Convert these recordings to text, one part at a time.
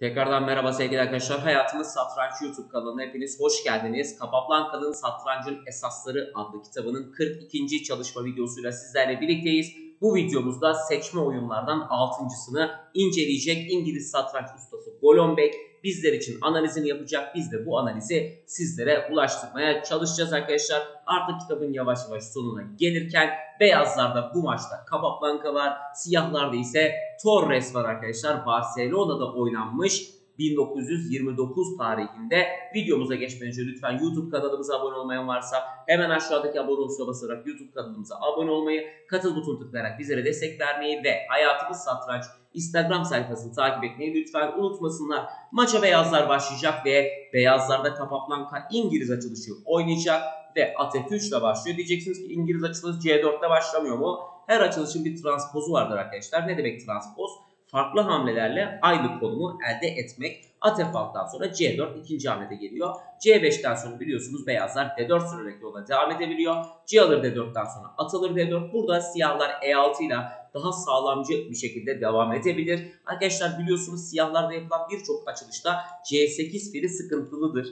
Tekrardan merhaba sevgili arkadaşlar. Hayatımız Satranç YouTube kanalına hepiniz hoş geldiniz. Capablanca'nın Satrancın Esasları adlı kitabının 42. çalışma videosuyla sizlerle birlikteyiz. Bu videomuzda seçme oyunlardan 6.sını inceleyecek İngiliz satranç ustası Golombek bizler için analizini yapacak. Biz de bu analizi sizlere ulaştırmaya çalışacağız arkadaşlar. Artık kitabın yavaş yavaş sonuna gelirken beyazlarda bu maçta Capablanca var. Siyahlarda ise Torres var arkadaşlar. Barcelona'da oynanmış 1929 tarihinde videomuza geçmeden önce lütfen YouTube kanalımıza abone olmayan varsa hemen aşağıdaki abone tuşuna basarak YouTube kanalımıza abone olmayı, katıl butonuna tıklayarak bizlere destek vermeyi ve Hayatımız Satranç Instagram sayfasını takip etmeyi lütfen unutmasınlar. Maça beyazlar başlayacak ve beyazlarda Capablanca İngiliz açılışı oynayacak ve at F3 ile başlıyor. Diyeceksiniz ki İngiliz açılışı C4'te başlamıyor mu? Her açılışın bir transpozu vardır arkadaşlar. Ne demek transpoz? Farklı hamlelerle aynı konumu elde etmek. At F6'dan sonra C4 ikinci hamlede geliyor. C5'ten sonra biliyorsunuz beyazlar D4 sürerek yola devam edebiliyor. C alır D4'ten sonra at alır D4. Burada siyahlar E6 ile daha sağlamcı bir şekilde devam edebilir. Arkadaşlar biliyorsunuz siyahlarda yapılan birçok açılışta C8 fili sıkıntılıdır.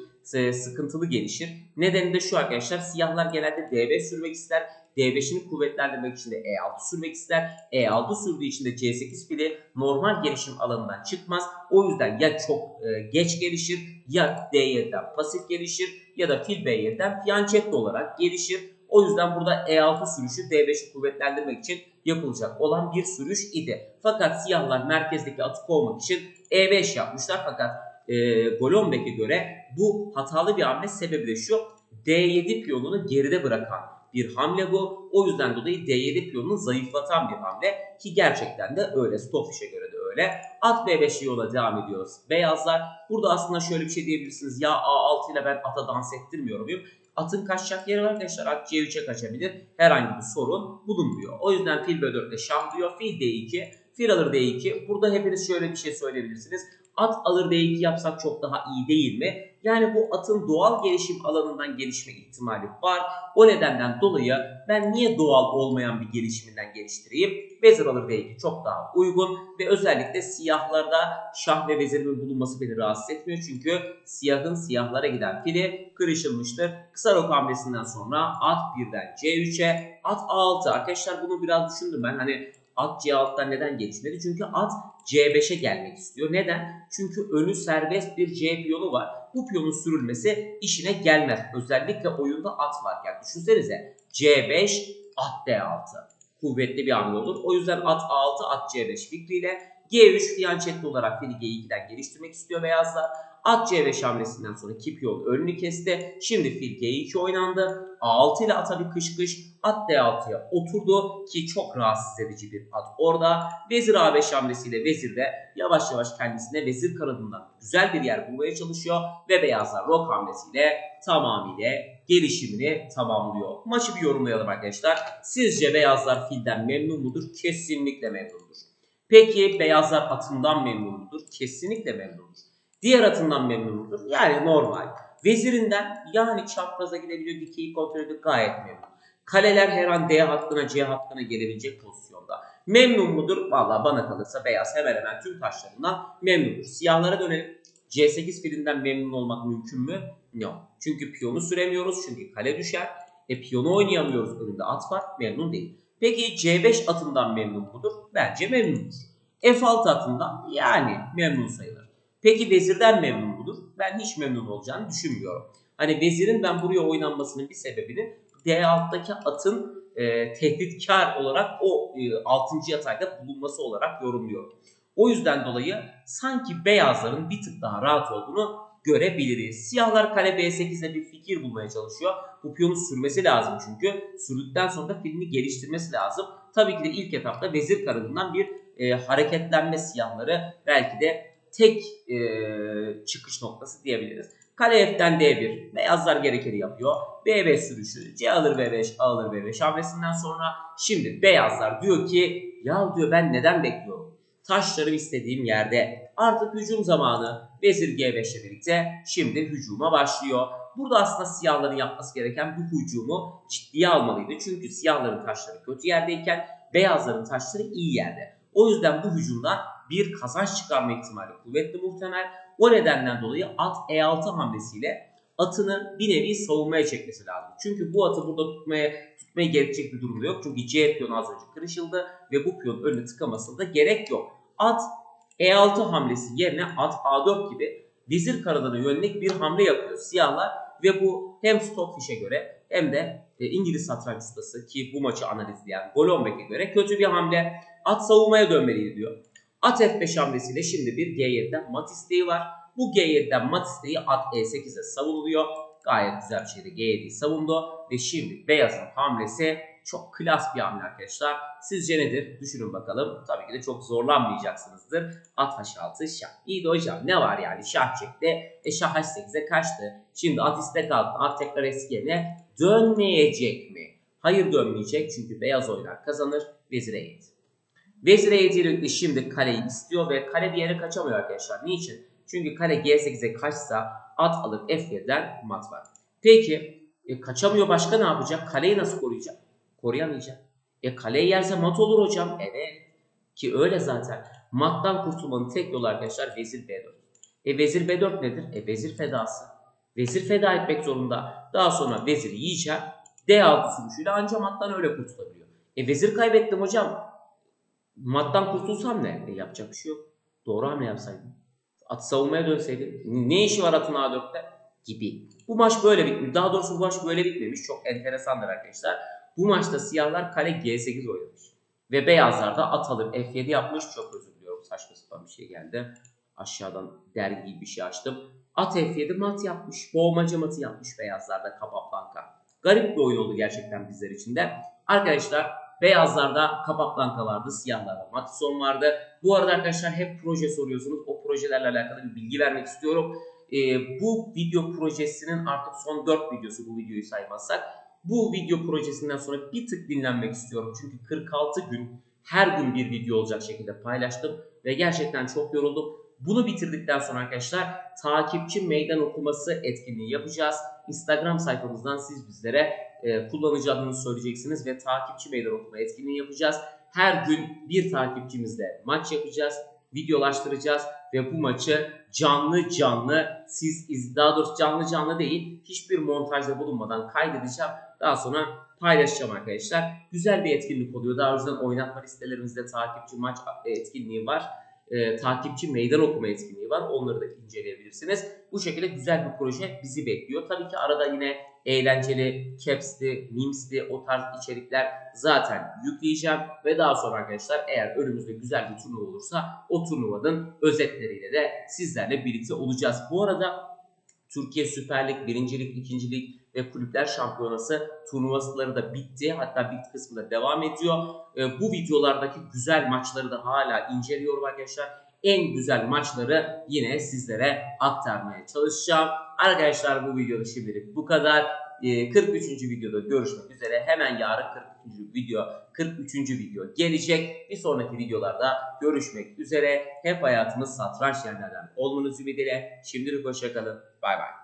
Sıkıntılı gelişir. Nedeni de şu arkadaşlar siyahlar genelde D5 sürmek ister. D5'ini kuvvetlendirmek için de E6 sürmek ister. E6 sürdüğü için de C8 fili normal gelişim alanından çıkmaz. O yüzden ya çok e, geç gelişir ya D7'den pasif gelişir ya da fil B7'den fianchetto olarak gelişir. O yüzden burada E6 sürüşü D5'i kuvvetlendirmek için yapılacak olan bir sürüş idi. Fakat siyahlar merkezdeki atı kovmak için E5 yapmışlar fakat e, Golombek'e göre bu hatalı bir hamle sebebi de şu. D7 piyonunu geride bırakan bir hamle bu. O yüzden dolayı D7 piyonunu zayıflatan bir hamle ki gerçekten de öyle. Stoffish'e göre de öyle. At B5 yola devam ediyoruz. Beyazlar burada aslında şöyle bir şey diyebilirsiniz. Ya A6 ile ben ata dans ettirmiyor muyum? Atın kaçacak yeri var arkadaşlar. At C3'e kaçabilir. Herhangi bir sorun bulunmuyor. O yüzden fil B4 ile şah diyor. Fil D2. Fil alır D2. Burada hepiniz şöyle bir şey söyleyebilirsiniz. At alır D2 yapsak çok daha iyi değil mi? Yani bu atın doğal gelişim alanından gelişme ihtimali var. O nedenden dolayı ben niye doğal olmayan bir gelişiminden geliştireyim? Vezir alır D2 çok daha uygun ve özellikle siyahlarda şah ve vezirimin bulunması beni rahatsız etmiyor. Çünkü siyahın siyahlara giden fili kırışılmıştır. Kısa rok hamlesinden sonra at birden C3'e, at A6. Arkadaşlar bunu biraz düşündüm ben. Hani at C6'dan neden gelişmedi? Çünkü at C5'e gelmek istiyor. Neden? Çünkü önü serbest bir C piyonu var. Bu piyonun sürülmesi işine gelmez. Özellikle oyunda at varken. Düşünsenize C5 at D6. Kuvvetli bir hamle olur. O yüzden at A6 at C5 fikriyle G3 fiyanchetli olarak fili G2'den geliştirmek istiyor beyazlar. At C5 hamlesinden sonra ki piyon önünü kesti. Şimdi fil G2 oynandı. A6 ile ata bir kış kış. At D6'ya oturdu ki çok rahatsız edici bir at orada. Vezir A5 hamlesiyle vezir de yavaş yavaş kendisine vezir kanadından güzel bir yer bulmaya çalışıyor. Ve beyazlar rok hamlesiyle tamamıyla gelişimini tamamlıyor. Maçı bir yorumlayalım arkadaşlar. Sizce beyazlar filden memnun mudur? Kesinlikle memnundur. Peki beyazlar atından memnun mudur? Kesinlikle memnundur. Diğer atından memnun mudur? Yani normal. Vezirinden yani çapraza gidebiliyor, dikeyi kontrol ediyor gayet memnun. Kaleler her an D hattına C hattına gelebilecek pozisyonda. Memnun mudur? Valla bana kalırsa beyaz hemen hemen tüm taşlarından memnundur. Siyahlara dönelim. C8 filinden memnun olmak mümkün mü? Yok. Çünkü piyonu süremiyoruz. Çünkü kale düşer. E piyonu oynayamıyoruz. Önünde at var. Memnun değil. Peki C5 atından memnun mudur? Bence memnundur. F6 atından yani memnun sayılır. Peki vezirden memnun mudur? Ben hiç memnun olacağını düşünmüyorum. Hani vezirin ben buraya oynanmasının bir sebebini D6'daki atın e, tehditkar olarak o e, 6. yatayda bulunması olarak yorumluyorum. O yüzden dolayı sanki beyazların bir tık daha rahat olduğunu görebiliriz. Siyahlar kale B8'de bir fikir bulmaya çalışıyor. Bu piyonu sürmesi lazım çünkü. Sürdükten sonra da filmi geliştirmesi lazım. Tabii ki de ilk etapta vezir kanadından bir e, hareketlenme siyahları belki de tek e, çıkış noktası diyebiliriz. Kale F'den D1. Beyazlar gerekeni yapıyor. B5 sürüşü. C alır B5, A alır B5 hamlesinden sonra şimdi beyazlar diyor ki ya diyor ben neden bekliyorum? Taşlarım istediğim yerde. Artık hücum zamanı. Vezir G5 ile birlikte şimdi hücuma başlıyor. Burada aslında siyahların yapması gereken bu hücumu ciddiye almalıydı. Çünkü siyahların taşları kötü yerdeyken beyazların taşları iyi yerde. O yüzden bu hücumda bir kazanç çıkarma ihtimali kuvvetli muhtemel. O nedenden dolayı at E6 hamlesiyle atını bir nevi savunmaya çekmesi lazım. Çünkü bu atı burada tutmaya tutmaya gerekecek bir durumda yok. Çünkü C piyonu az önce kırışıldı ve bu piyon önüne tıkamasına da gerek yok. At E6 hamlesi yerine at A4 gibi vezir karalarına yönelik bir hamle yapıyor siyahlar ve bu hem Stockfish'e göre hem de e, İngiliz satranç ustası ki bu maçı analizleyen Golombek'e göre kötü bir hamle. At savunmaya dönmeliydi diyor. At F5 hamlesiyle şimdi bir G7'den mat isteği var. Bu G7'den mat isteği at E8'e savunuluyor. Gayet güzel bir şekilde G7'yi savundu. Ve şimdi beyazın hamlesi çok klas bir hamle arkadaşlar. Sizce nedir? Düşünün bakalım. Tabii ki de çok zorlanmayacaksınızdır. At H6 şah. İyi de hocam ne var yani şah çekti. E şah H8'e kaçtı. Şimdi at istek aldı. At tekrar eski yerine dönmeyecek mi? Hayır dönmeyecek çünkü beyaz oynar kazanır. Vezir E7. Vezir E7 ile birlikte şimdi kaleyi istiyor ve kale bir yere kaçamıyor arkadaşlar. Niçin? Çünkü kale G8'e kaçsa at alıp F7'den mat var. Peki e, kaçamıyor başka ne yapacak? Kaleyi nasıl koruyacak? Koruyamayacak. E kaleyi yerse mat olur hocam. Evet. Ki öyle zaten. Mattan kurtulmanın tek yolu arkadaşlar vezir B4. E vezir B4 nedir? E vezir fedası. Vezir feda etmek zorunda. Daha sonra veziri yiyeceğim. D6 sürüşüyle anca mattan öyle kurtulabiliyor. E vezir kaybettim hocam. Mattan kurtulsam ne? E yapacak bir şey yok. Doğru hamle yapsaydım. At savunmaya dönseydim. Ne işi var atın A4'te? Gibi. Bu maç böyle bitmiş. Daha doğrusu bu maç böyle bitmemiş. Çok enteresandır arkadaşlar. Bu maçta siyahlar kale G8 oynamış. Ve beyazlar da at alıp F7 yapmış. Çok özür diliyorum. Saçma sapan bir şey geldi. Aşağıdan dergi bir şey açtım. At F7 mat yapmış. Boğmaca matı yapmış beyazlarda Capablanca. Garip bir oyun oldu gerçekten bizler için de. Arkadaşlar beyazlarda Capablanca vardı. Siyahlarda Matson vardı. Bu arada arkadaşlar hep proje soruyorsunuz. O projelerle alakalı bir bilgi vermek istiyorum. Ee, bu video projesinin artık son 4 videosu bu videoyu saymazsak. Bu video projesinden sonra bir tık dinlenmek istiyorum. Çünkü 46 gün her gün bir video olacak şekilde paylaştım. Ve gerçekten çok yoruldum. Bunu bitirdikten sonra arkadaşlar takipçi meydan okuması etkinliği yapacağız. Instagram sayfamızdan siz bizlere e, kullanıcı adını söyleyeceksiniz ve takipçi meydan okuma etkinliği yapacağız. Her gün bir takipçimizle maç yapacağız, videolaştıracağız ve bu maçı canlı canlı siz iz, daha doğrusu canlı canlı değil hiçbir montajda bulunmadan kaydedeceğim. Daha sonra paylaşacağım arkadaşlar. Güzel bir etkinlik oluyor. Daha önceden oynatma listelerimizde takipçi maç etkinliği var. E, takipçi meydan okuma etkinliği var. Onları da inceleyebilirsiniz. Bu şekilde güzel bir proje bizi bekliyor. Tabii ki arada yine eğlenceli, caps'li, memes'li o tarz içerikler zaten yükleyeceğim. Ve daha sonra arkadaşlar eğer önümüzde güzel bir turnuva olursa o turnuvanın özetleriyle de sizlerle birlikte olacağız. Bu arada Türkiye Süper Lig, Birincilik, İkincilik ve Kulüpler Şampiyonası turnuvasıları da bitti. Hatta bir kısmı da devam ediyor. E, bu videolardaki güzel maçları da hala inceliyorum arkadaşlar. En güzel maçları yine sizlere aktarmaya çalışacağım. Arkadaşlar bu videoda şimdilik bu kadar. E, 43. videoda görüşmek üzere. Hemen yarın 43. video 43. video gelecek. Bir sonraki videolarda görüşmek üzere. Hep hayatımız satranç yerlerden olmanız ümidiyle. Şimdilik hoşçakalın. Bay bay.